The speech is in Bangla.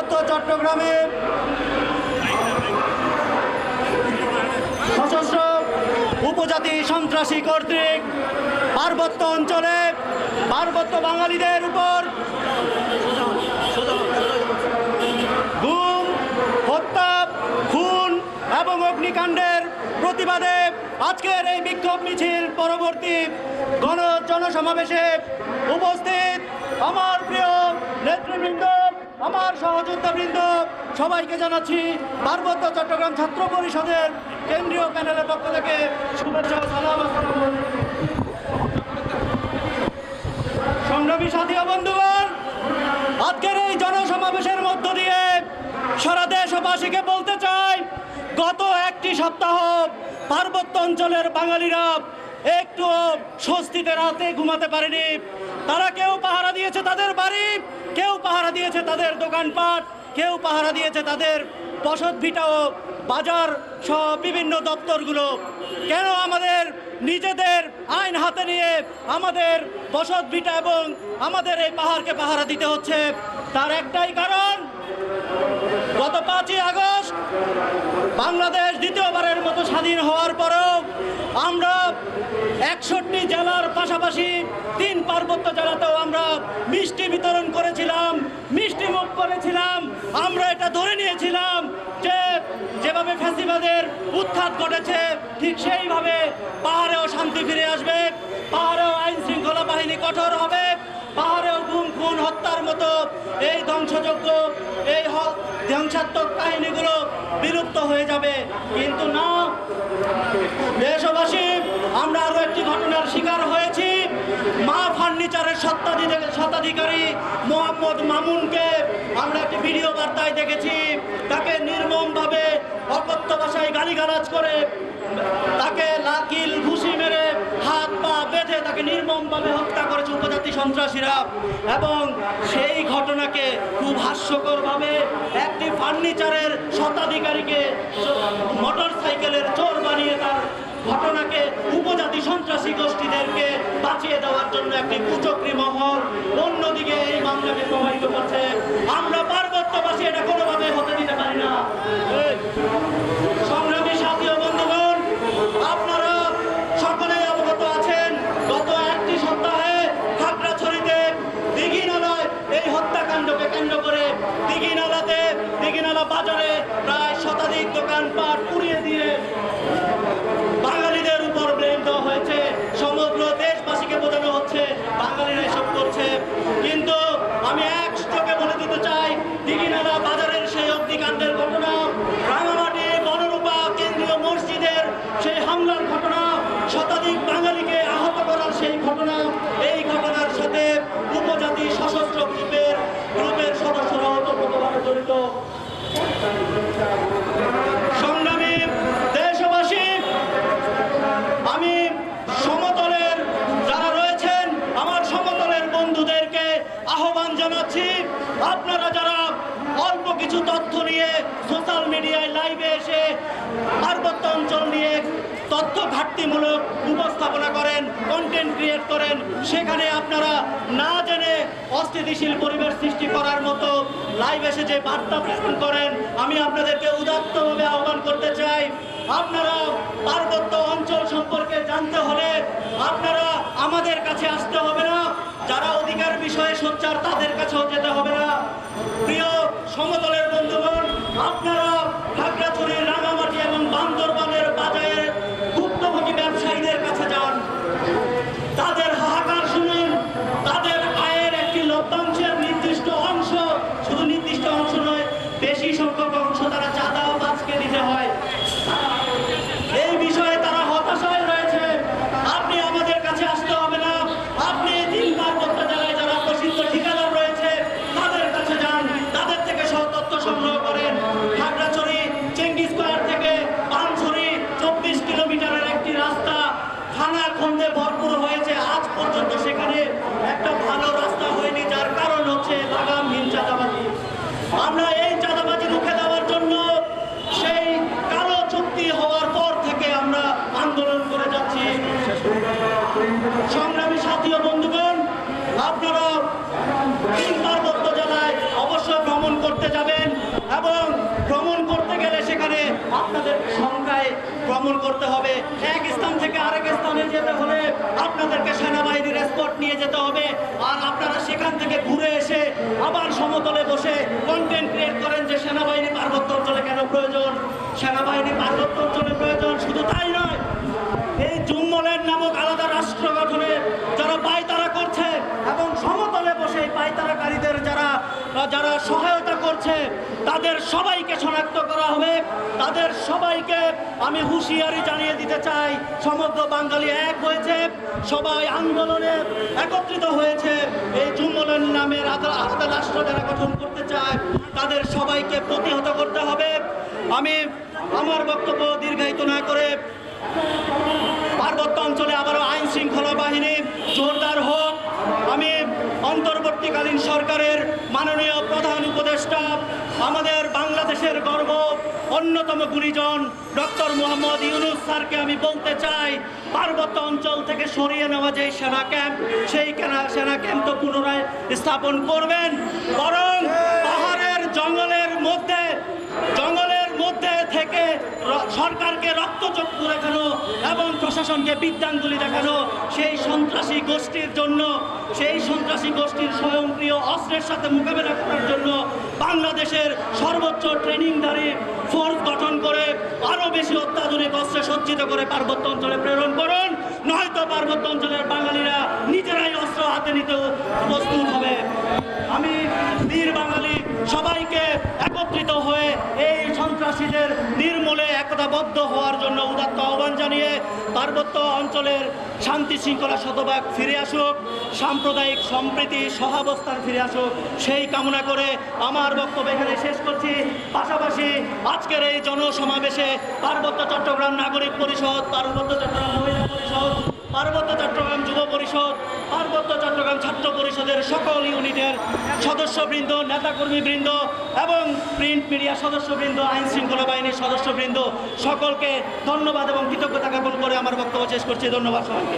পার্বত্য চট্টগ্রামে সশস্ত্র উপজাতি সন্ত্রাসী কর্তৃক পার্বত্য অঞ্চলে পার্বত্য বাঙালিদের উপর গুম, হত্যা, খুন এবং অগ্নিকাণ্ডের প্রতিবাদে আজকের এই বিক্ষোভ মিছিল পরবর্তী গণ জনসমাবেশে উপস্থিত আমার প্রিয় নেতৃবৃন্দ, আমার সহযোদ্ধাবৃন্দ, সবাইকে জানাচ্ছি পার্বত্য চট্টগ্রাম ছাত্র পরিষদের কেন্দ্রীয় প্যানেলের পক্ষ থেকে শুভেচ্ছা সালাম সংগ্রামী সাথী বন্ধুগণ, আজকের এই জনসমাবেশের মধ্য দিয়ে সারা দেশবাসীকে বলতে চাই, গত একটি সপ্তাহ পার্বত্য অঞ্চলের বাঙালিরা একটু স্বস্তিতে রাতে ঘুমাতে পারেনি। তারা কেউ পাহারা দিয়েছে তাদের বাড়ি কেউ পাহারা দিয়েছে তাদের দোকানপাট, কেউ পাহারা দিয়েছে তাদের বসত ভিটা ও বাজার সহ বিভিন্ন দপ্তরগুলো। কেন আমাদের নিজেদের আইন হাতে নিয়ে আমাদের বসত ভিটা এবং আমাদের এই পাহাড়কে পাহারা দিতে হচ্ছে? তার একটাই কারণ, গত পাঁচই আগস্ট বাংলাদেশ দ্বিতীয়বারের মতো স্বাধীন হওয়ার পরেও আমরা একষট্টি জেলার পাশাপাশি তিন পার্বত্য জেলাতেও আমরা মিষ্টি বিতরণ করেছিলাম, মিষ্টি মুখ করেছিলাম, আমরা এটা ধরে নিয়েছিলাম যে যেভাবে ফ্যাসিবাদের উত্থাত ঘটেছে, ঠিক সেইভাবে পাহাড়েও শান্তি ফিরে আসবে, পাহাড়েও আইন শৃঙ্খলা বাহিনী কঠোর হবে, পাহাড়েও গুম, খুন, হত্যার মতো এই ধ্বংসযজ্ঞ এই হ- ধ্বংসাত্মক কাহিনীগুলো বিলুপ্ত হয়ে যাবে। কিন্তু না, দেশবাসী, আমরা আরও একটি ঘটনার শিকার হয়েছি। মা ফার্নিচারের সত্ত্বাধি- স্বত্বাধিকারী মোহাম্মদ মামুনকে আমরা একটি ভিডিও বার্তায় দেখেছি। তাকে নির্মমভাবে অকথ্য ভাষায় গালিগালাজ করে, তাকে লাকিল ঘুষি মেরে হাত পা বেঁধে তাকে নির্মমভাবে হত্যা করেছে উপজাতি সন্ত্রাসীরা। এবং সেই ঘটনাকে খুব হাস্যকরভাবে একটি ফার্নিচারের শতাধিকারীকে মোটর সাইকেলের চোর বানিয়ে তার ঘটনাকে উপজাতি সন্ত্রাসী গোষ্ঠীদেরকে বাঁচিয়ে দেওয়ার জন্য একটি কুচক্রী মহল। অন্যদিকে এই মামলাকে প্রবাহিত করছে আমরা পার্বত্যবাসী এটা কোনোভাবে হতে দিতে পারি না এই সংগ্রামী সাথী ও বন্ধুগণ আপনারা সকলেই অবগত আছেন গত একটি সপ্তাহে খাগড়াছড়িতে দিঘিনালায় এই হত্যাকাণ্ডকে কেন্দ্র করে দিঘিনালাতে দিঘিনালা বাজারে প্রায় শতাধিক দোকানপাট পুড়িয়ে দিয়ে বাঙালিদের উপর ব্লেম দেওয়া হয়েছে সমগ্র দেশবাসীকে বোঝানো হচ্ছে বাঙালিরা এসব করছে। কিন্তু আমি এক চোখে বলে দিতে চাই, দিঘিনালা বাজারের সেই অগ্নিকাণ্ডের ঘটনা, রাঙামাটি বনরূপা কেন্দ্রীয় মসজিদের সেই হামলার ঘটনা, শতাধিক বাঙালিকে আহত করার সেই ঘটনা এই ঘটনার সাথে উপজাতি সশস্ত্র গ্রুপের গ্রুপের সদস্যরা ওতপ্রোতভাবে জড়িত সংগ্রামী দেশবাসী আমি সমতলের যারা রয়েছেন আমার সমতলের বন্ধুদেরকে আহ্বান জানাচ্ছি, আপনারা যারা অল্প কিছু তথ্য নিয়ে সোশ্যাল মিডিয়ায় লাইভে এসে পার্বত্য অঞ্চল নিয়ে তথ্য ঘাটতিমূলক উপস্থাপনা করেন কন্টেন্ট ক্রিয়েট করেন, সেখানে আপনারা না জেনে অস্থিতিশীল পরিবেশ সৃষ্টি করার মতো লাইভ এসে যে বার্তা প্রেরণ করেন, আমি আপনাদেরকে উদাত্তভাবে আহ্বান করতে চাই। আপনারা পার্বত্য অঞ্চল সম্পর্কে জানতে হলে আপনারা আমাদের কাছে আসতে হবে বিষয়ে সোচ্চার তাদের কাছেও যেতে হবে না। প্রিয় সমতলের বন্ধুগণ আপনারা খাগড়াছড়ির রাঙামাটি এবং বান্দরবানের বাজারের ভুক্তভোগী ব্যবসায়ীদের কাছে যান তাদের হাহাকার শুনুন তাদের আয়ের একটি লভ্যাংশের নির্দিষ্ট অংশ শুধু নির্দিষ্ট অংশ নয় বেশি সংখ্যক অংশ তারা চাঁদা ও বাজকে দিতে হয় এই বিষয়ে তারা হতাশায় রয়েছে আপনি আমাদের কাছে আসতে হবে না আপনি তিন পার্বত্য জেলায় যারা প্রসিদ্ধ ঠিকাদার রয়েছে তাদের কাছে যান তাদের থেকে সব তথ্য সংগ্রহ করেন খাগড়াছড়ি চেঙ্গি স্কোয়ার থেকে পানছড়ি চব্বিশ কিলোমিটারের একটি রাস্তা খানা খন্দে ভরপুর হয়েছে। আজ পর্যন্ত সেখানে একটা ভালো রাস্তা হয়নি, যার কারণ হচ্ছে লাগামহীন চাঁদাবাজি। আমরা এই চাঁদাবাজি রুখে দেওয়ার জন্য সেই কালো চুক্তি হওয়ার পর থেকে আমরা আন্দোলন করে যাচ্ছি। সংগ্রামী সাথী ও বন্ধুগণ, আপনারা তিন পার্বত্য জেলায় অবশ্যই ভ্রমণ করতে যাবেন এবং ভ্রমণ করতে গেলে সেখানে আপনাদের ভ্রমণ করতে হবে। এক স্থান থেকে আরেক স্থানে যেতে হলে আপনাদেরকে সেনাবাহিনীর স্পট নিয়ে যেতে হবে। আর আপনারা সেখান থেকে ঘুরে এসে আবার সমতলে বসে কন্টেন্ট ক্রিয়েট করেন যে সেনাবাহিনী পার্বত্য অঞ্চলে কেন প্রয়োজন? সেনাবাহিনী পার্বত্য অঞ্চলে প্রয়োজন শুধু তাই নয়, এই জুম্মলের নামক আলাদা রাষ্ট্র গঠনে যারা পায়তারা করছে এবং সমতলে বসে এই পায়তারাকারীদের যারা যারা সহায়তা করছে, তাদের সবাইকে শনাক্ত করা হবে। সবাইকে আমি হুঁশিয়ারি জানিয়ে দিতে চাই, সমগ্র বাঙালি এক হয়েছে, সবাই আন্দোলনে একত্রিত হয়েছে। এই জুম্মলের নামের আলাদা রাষ্ট্র যারা গঠন করতে চায়, তাদের সবাইকে প্রতিহত করতে হবে। আমি আমার বক্তব্য দীর্ঘায়িত না করে পার্বত্য অঞ্চলে আবারও আইন শৃঙ্খলা বাহিনী জোরদার হোক। আমি অন্তর্বর্তীকালীন সরকারের মাননীয় প্রধান উপদেষ্টা, আমাদের বাংলাদেশের গর্ব অন্যতম গুণীজন ডক্টর মোহাম্মদ ইউনুস স্যারকে আমি বলতে চাই, পার্বত্য অঞ্চল থেকে সরিয়ে নেওয়া যে সেনা ক্যাম্প, সেই সেনা ক্যাম্প তো পুনরায় স্থাপন করবেন। বরং পাহাড়ের জঙ্গলের মধ্যে জঙ্গলের মধ্যে থেকে সরকারকে রক্তচক্ষু দেখানো এবং প্রশাসনকে বিদ্যাঙ্গুলি দেখানো, সেই সন্ত্রাসী গোষ্ঠীর জন্য, সেই সন্ত্রাসী গোষ্ঠীর স্বয়ংক্রিয় অস্ত্রের সাথে মোকাবেলা করার জন্য বাংলাদেশের সর্বোচ্চ ট্রেনিংধারী ফোর্স গঠন করে আরও বেশি অত্যাধুনিক অস্ত্রে সজ্জিত করে পার্বত্য অঞ্চলে প্রেরণ করুন। নয়তো পার্বত্য অঞ্চলের বাঙালিরা নিজেরাই অস্ত্র হাতে নিতে প্রস্তুত হবে। আমি বীর বাঙালি সবাইকে একত্রিত হয়ে এই সন্ত্রাসীদের নির্মূলে একতাবদ্ধ হওয়ার জন্য উদাত্ত আহ্বান জানিয়ে পার্বত্য অঞ্চলের শান্তি শৃঙ্খলা শতভাগ ফিরে আসুক, সাম্প্রদায়িক সম্প্রীতি, সহাবস্থান ফিরে আসুক, সেই কামনা করে আমার বক্তব্য এখানে শেষ করছি। পাশাপাশি আজকের এই জনসমাবেশে পার্বত্য চট্টগ্রাম নাগরিক পরিষদ পার্বত্য চট্টগ্রাম মহিলা পরিষদ পার্বত্য চট্টগ্রাম যুব পরিষদ, পার্বত্য চট্টগ্রাম ছাত্র পরিষদের সকল ইউনিটের সদস্যবৃন্দ, নেতাকর্মীবৃন্দ এবং প্রিন্ট মিডিয়া সদস্যবৃন্দ, আইন শৃঙ্খলা বাহিনীর সদস্যবৃন্দ, সকলকে ধন্যবাদ এবং কৃতজ্ঞতা জ্ঞাপন করে আমার বক্তব্য শেষ করছি। ধন্যবাদ সবাইকে।